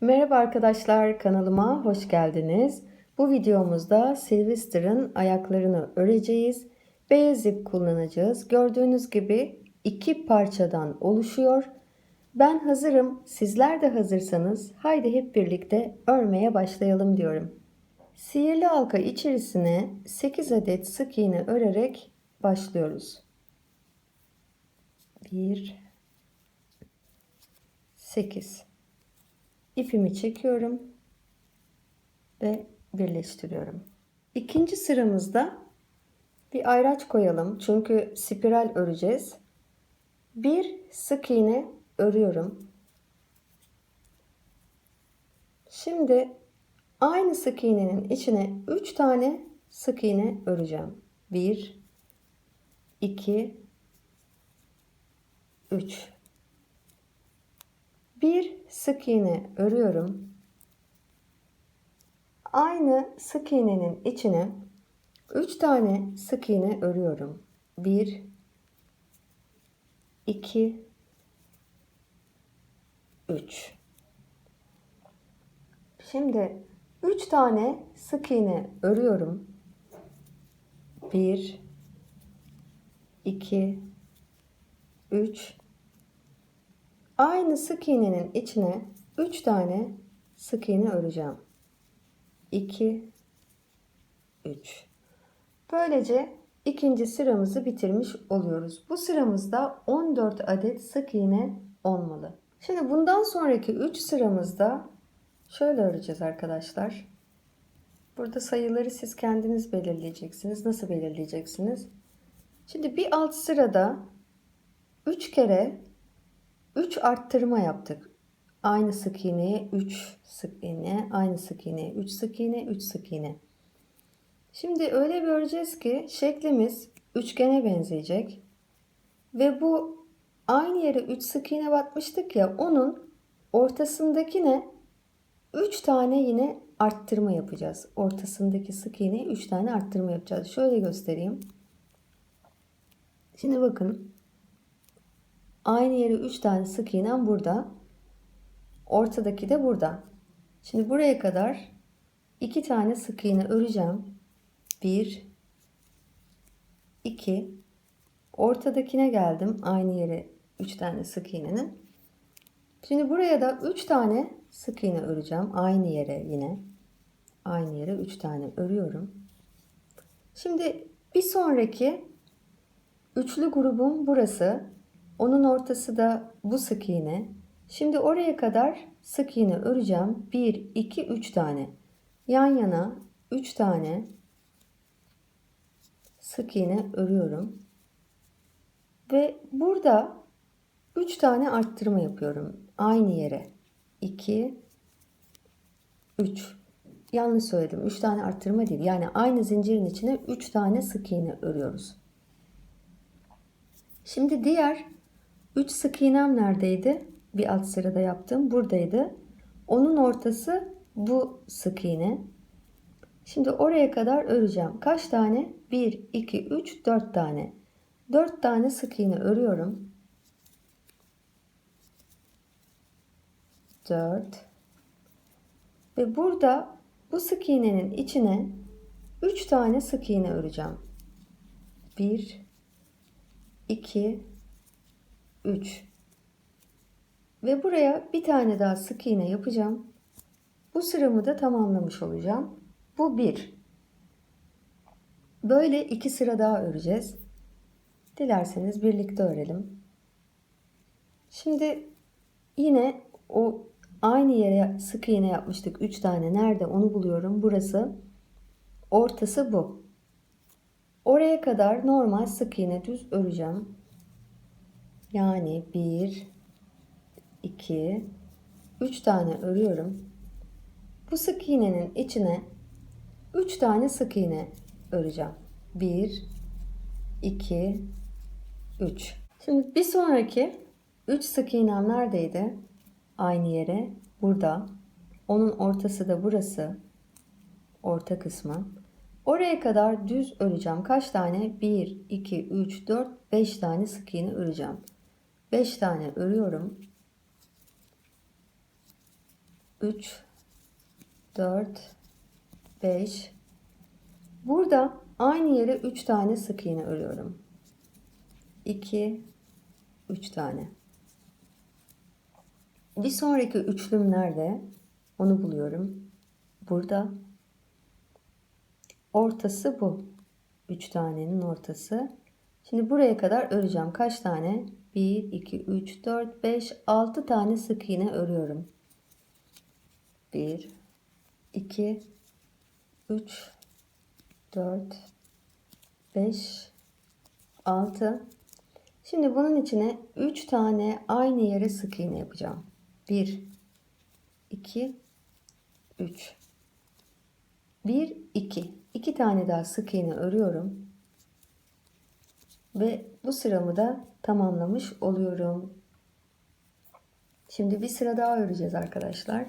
Merhaba arkadaşlar kanalıma hoş geldiniz. Bu videomuzda Sylvester'ın ayaklarını öreceğiz. Beyaz ip kullanacağız. Gördüğünüz gibi iki parçadan oluşuyor. Ben hazırım. Sizler de hazırsanız haydi hep birlikte örmeye başlayalım diyorum. Sihirli halka içerisine 8 adet sık iğne örerek başlıyoruz. 1 8 ipimi çekiyorum ve birleştiriyorum. İkinci sıramızda bir ayraç koyalım çünkü spiral öreceğiz. Bir sık iğne örüyorum. Şimdi aynı sık iğnenin içine 3 tane sık iğne öreceğim. 1 2 3 bir sık iğne örüyorum. Aynı sık iğnenin içine 3 tane sık iğne örüyorum. 1 2 3 Şimdi 3 tane sık iğne örüyorum. 1 2 3 Aynı sık iğnenin içine 3 tane sık iğne öreceğim. 2 3 Böylece ikinci sıramızı bitirmiş oluyoruz. Bu sıramızda 14 adet sık iğne olmalı. Şimdi bundan sonraki 3 sıramızda şöyle öreceğiz arkadaşlar. Burada sayıları siz kendiniz belirleyeceksiniz. Nasıl belirleyeceksiniz? Şimdi bir alt sırada 3 kere 3 arttırma yaptık. Aynı sık iğneye 3 sık iğne, aynı sık iğneye 3 sık iğne, 3 sık iğne. Şimdi öyle bir öreceğiz ki şeklimiz üçgene benzeyecek. Ve bu aynı yere 3 sık iğne batmıştık ya onun ortasındakine 3 tane yine arttırma yapacağız. Ortasındaki sık iğneye 3 tane arttırma yapacağız. Şöyle göstereyim. Şimdi bakın Aynı yere 3 tane sık iğnem burada. Ortadaki de burada. Şimdi buraya kadar 2 tane sık iğne öreceğim. 1 2 Ortadakine geldim. Aynı yere 3 tane sık iğnenin. Şimdi buraya da 3 tane sık iğne öreceğim. Aynı yere yine. Aynı yere 3 tane örüyorum. Şimdi bir sonraki üçlü grubum burası. Onun ortası da bu sık iğne. Şimdi oraya kadar sık iğne öreceğim. 1, 2, 3 tane. Yan yana 3 tane sık iğne örüyorum. Ve burada 3 tane arttırma yapıyorum. Aynı yere. 2, 3. Yanlış söyledim. 3 tane arttırma değil. Yani aynı zincirin içine 3 tane sık iğne örüyoruz. Şimdi diğer 3 sık iğnem neredeydi? Bir alt sırada yaptım. Buradaydı. Onun ortası bu sık iğne. Şimdi oraya kadar öreceğim. Kaç tane? 1, 2, 3, 4 tane. 4 tane sık iğne örüyorum. 4 ve burada bu sık iğnenin içine 3 tane sık iğne öreceğim. 1 2 3 ve buraya bir tane daha sık iğne yapacağım. Bu sıramı da tamamlamış olacağım. Bu bir. Böyle iki sıra daha öreceğiz. Dilerseniz birlikte örelim. Şimdi yine o aynı yere sık iğne yapmıştık. 3 tane. Nerede onu buluyorum. Burası. Ortası bu. Oraya kadar normal sık iğne düz öreceğim. Yani 1 2 3 tane örüyorum. Bu sık iğnenin içine 3 tane sık iğne öreceğim. 1 2 3. Şimdi bir sonraki 3 sık iğnem neredeydi? Aynı yere burada. Onun ortası da burası. Orta kısmı. Oraya kadar düz öreceğim. Kaç tane? 1, 2, 3, 4, 5 tane sık iğne öreceğim. 5 tane örüyorum. 3 4 5 Burada aynı yere 3 tane sık iğne örüyorum. 2 3 tane. Bir sonraki üçlüm nerede? Onu buluyorum. Burada. Ortası bu. 3 tanenin ortası. Şimdi buraya kadar öreceğim. Kaç tane? 1, 2, 3, 4, 5, 6 tane sık iğne örüyorum. 1, 2, 3, 4, 5, 6. Şimdi bunun içine 3 tane aynı yere sık iğne yapacağım. 1, 2, 3. 1, 2. 2 tane daha sık iğne örüyorum. Ve bu sıramı da tamamlamış oluyorum. Şimdi bir sıra daha öreceğiz arkadaşlar.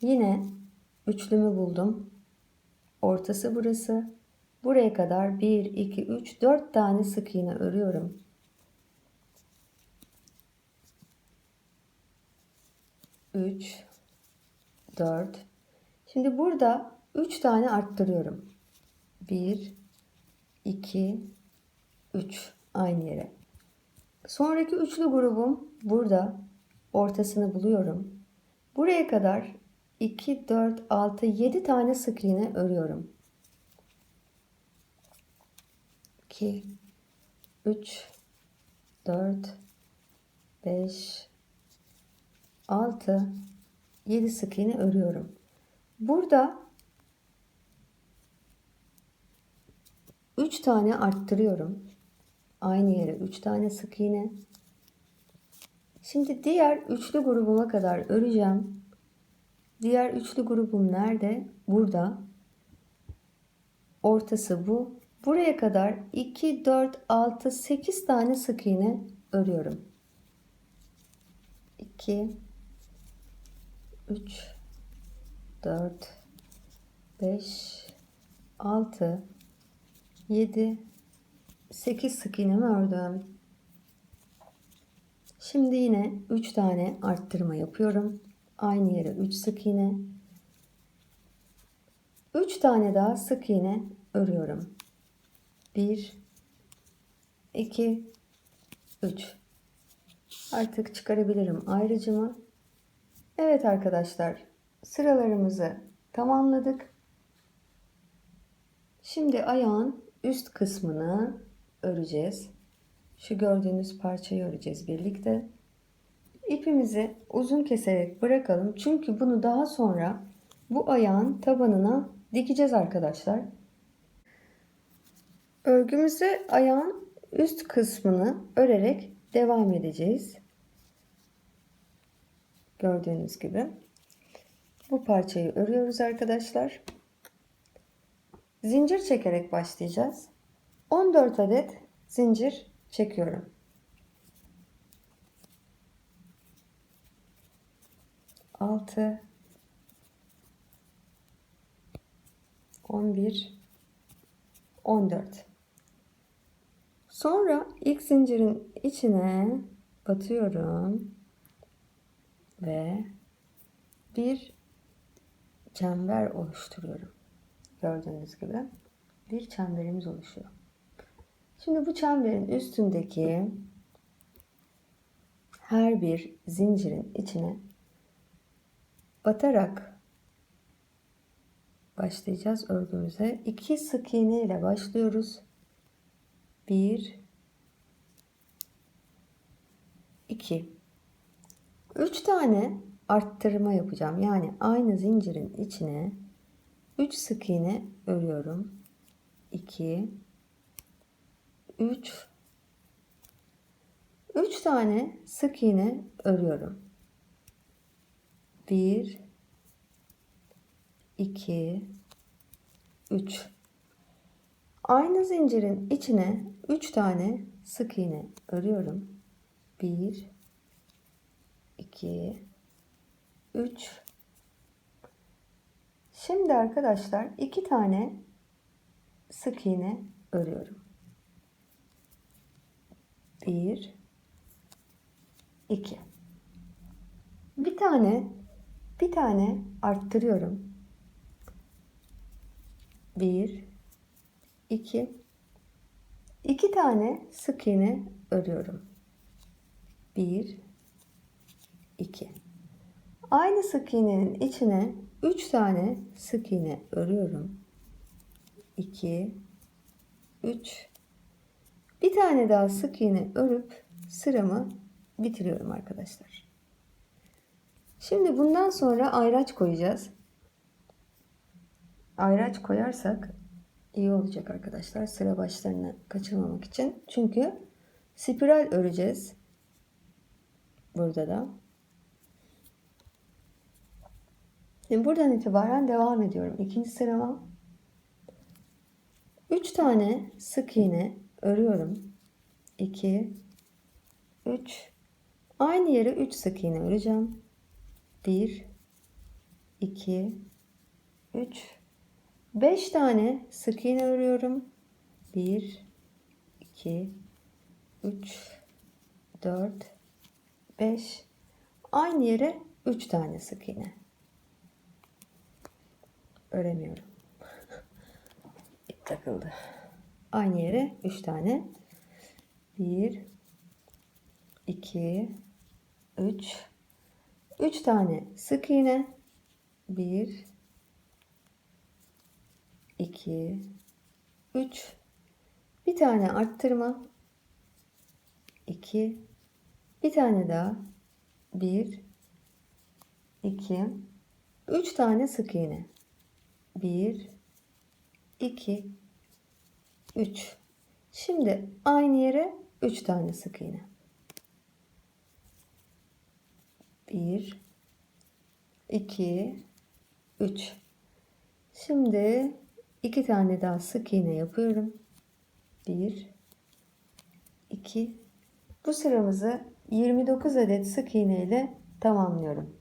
Yine üçlümü buldum. Ortası burası. Buraya kadar 1, 2, 3, 4 tane sık iğne örüyorum. Üç, dört. Şimdi burada üç tane arttırıyorum. Bir, iki, üç. Aynı yere. Sonraki üçlü grubum burada. Ortasını buluyorum. Buraya kadar 2, 4, 6, 7 tane sık iğne örüyorum. 2, 3, 4, 5, 6, 7 sık iğne örüyorum. Burada 3 tane arttırıyorum. Aynı yere 3 tane sık iğne. Şimdi diğer üçlü grubuma kadar öreceğim. Diğer üçlü grubum nerede? Burada. Ortası bu. Buraya kadar 2, 4, 6, 8 tane sık iğne örüyorum. 2, 3, 4, 5, 6, 7, 8 sık iğnemi ördüm. Şimdi yine 3 tane arttırma yapıyorum. Aynı yere 3 sık iğne. 3 tane daha sık iğne örüyorum. 1 2 3 Artık çıkarabilirim ayrıcımı. Evet arkadaşlar, sıralarımızı tamamladık. Şimdi ayağın üst kısmını öreceğiz. Şu gördüğünüz parçayı öreceğiz birlikte. İpimizi uzun keserek bırakalım. Çünkü bunu daha sonra bu ayağın tabanına dikeceğiz arkadaşlar. Örgümüze ayağın üst kısmını örerek devam edeceğiz. Gördüğünüz gibi. Bu parçayı örüyoruz arkadaşlar. Zincir çekerek başlayacağız. 14 adet zincir çekiyorum. 6 11 14 Sonra ilk zincirin içine batıyorum ve bir çember oluşturuyorum. Gördüğünüz gibi bir çemberimiz oluşuyor. Şimdi bu çemberin üstündeki her bir zincirin içine batarak başlayacağız örgümüze. 2 sık iğne ile başlıyoruz. 1 2 3 tane arttırma yapacağım. Yani aynı zincirin içine 3 sık iğne örüyorum. 2 3 3 tane sık iğne örüyorum. 1 2 3 Aynı zincirin içine 3 tane sık iğne örüyorum. 1 2 3 Şimdi arkadaşlar 2 tane sık iğne örüyorum. 1 2 Bir tane bir tane arttırıyorum. 1 2 2 tane sık iğne örüyorum. 1 2 Aynı sık iğnenin içine 3 tane sık iğne örüyorum. 2 3 Bir tane daha sık iğne örüp sıramı bitiriyorum arkadaşlar. Şimdi bundan sonra ayraç koyacağız. Ayraç koyarsak iyi olacak arkadaşlar sıra başlarını kaçırmamak için. Çünkü spiral öreceğiz. Burada da. Şimdi buradan itibaren devam ediyorum. İkinci sırama 3 tane sık iğne örüyorum. 2 3 Aynı yere 3 sık iğne öreceğim. 1 2 3 5 tane sık iğne örüyorum. 1 2 3 4 5 Aynı yere 3 tane sık iğne. Öremiyorum. İp takıldı. Aynı yere 3 tane. 1 2 3 3 tane sık iğne. 1 2 3 bir tane arttırma. 2 bir tane daha. 1 2 3 tane sık iğne. 1 2 3 Şimdi aynı yere 3 tane sık iğne. 1 2 3 Şimdi 2 tane daha sık iğne yapıyorum. 1 2 Bu sıramızı 29 adet sık iğne ile tamamlıyorum.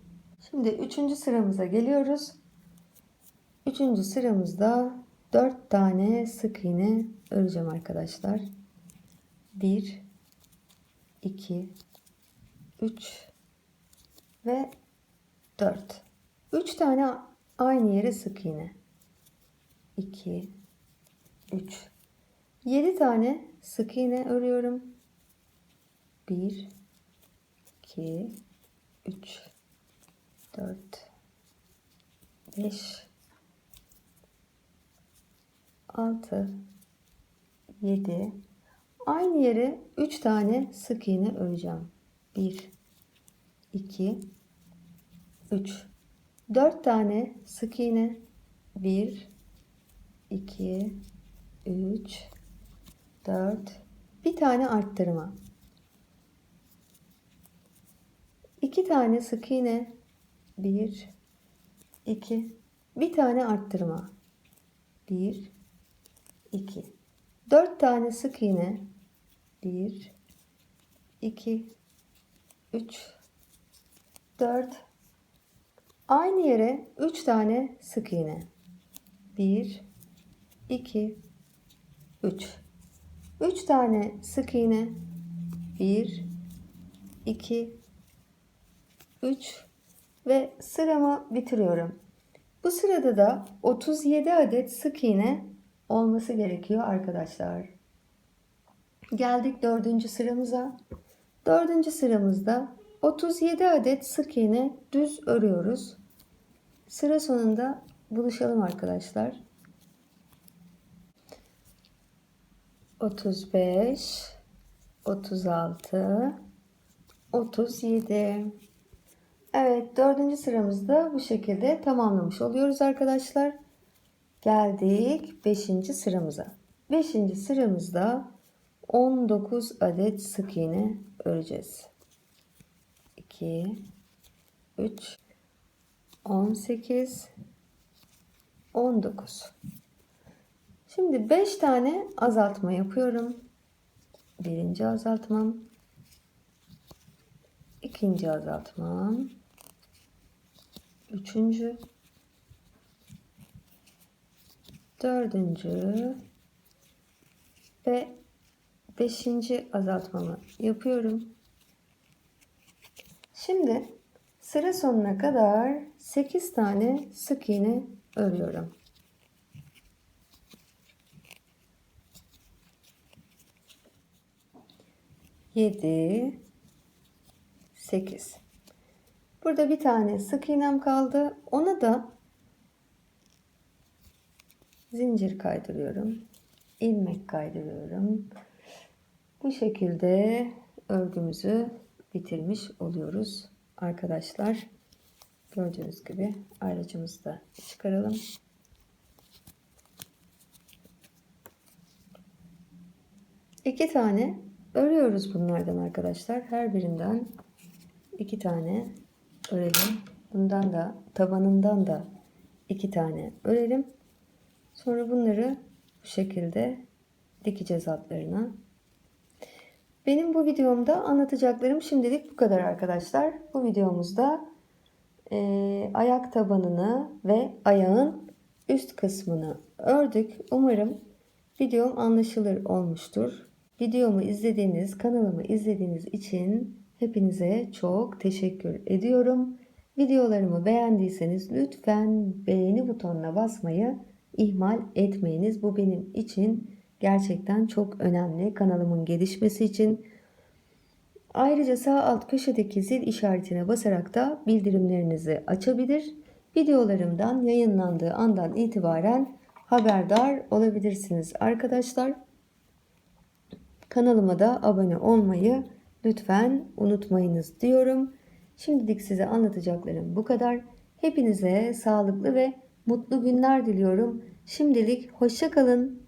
Şimdi 3. sıramıza geliyoruz. 3. sıramızda 4 tane sık iğne öreceğim arkadaşlar. 1 2 3 ve 4. 3 tane aynı yere sık iğne. 2 3 7 tane sık iğne örüyorum. 1 2 3 4 5 6 7 aynı yere 3 tane sık iğne öreceğim. 1 2 3 4 tane sık iğne. 1 2 3 4 bir tane arttırma. 2 tane sık iğne. 1 2 bir tane arttırma. 1 2 4 tane sık iğne. 1 2 3 4 aynı yere 3 tane sık iğne. 1 2 3 3 tane sık iğne. 1 2 3 ve sıramı bitiriyorum. Bu sırada da 37 adet sık iğne olması gerekiyor arkadaşlar. Geldik dördüncü sıramıza. Dördüncü sıramızda 37 adet sık iğne düz örüyoruz. Sıra sonunda buluşalım arkadaşlar. 35 36 37 Evet dördüncü sıramızda bu şekilde tamamlamış oluyoruz arkadaşlar. Geldik 5. sıramıza. 5. sıramızda 19 adet sık iğne öreceğiz. 2 3 18 19 Şimdi 5 tane azaltma yapıyorum. Birinci azaltmam. ikinci azaltmam. Üçüncü dördüncü ve beşinci azaltmamı yapıyorum. Şimdi Sıra sonuna kadar 8 tane sık iğne örüyorum. Yedi, sekiz. Burada bir tane sık iğnem kaldı. Ona da zincir kaydırıyorum. ilmek kaydırıyorum. Bu şekilde örgümüzü bitirmiş oluyoruz arkadaşlar. Gördüğünüz gibi ayracımızı da çıkaralım. İki tane örüyoruz bunlardan arkadaşlar. Her birinden iki tane örelim. Bundan da tabanından da iki tane örelim. Sonra bunları bu şekilde dikeceğiz altlarına. Benim bu videomda anlatacaklarım şimdilik bu kadar arkadaşlar. Bu videomuzda e, ayak tabanını ve ayağın üst kısmını ördük. Umarım videom anlaşılır olmuştur. Videomu izlediğiniz, kanalımı izlediğiniz için hepinize çok teşekkür ediyorum. Videolarımı beğendiyseniz lütfen beğeni butonuna basmayı ihmal etmeyiniz. Bu benim için gerçekten çok önemli kanalımın gelişmesi için. Ayrıca sağ alt köşedeki zil işaretine basarak da bildirimlerinizi açabilir. Videolarımdan yayınlandığı andan itibaren haberdar olabilirsiniz arkadaşlar. Kanalıma da abone olmayı lütfen unutmayınız diyorum. Şimdilik size anlatacaklarım bu kadar. Hepinize sağlıklı ve mutlu günler diliyorum. Şimdilik hoşça kalın.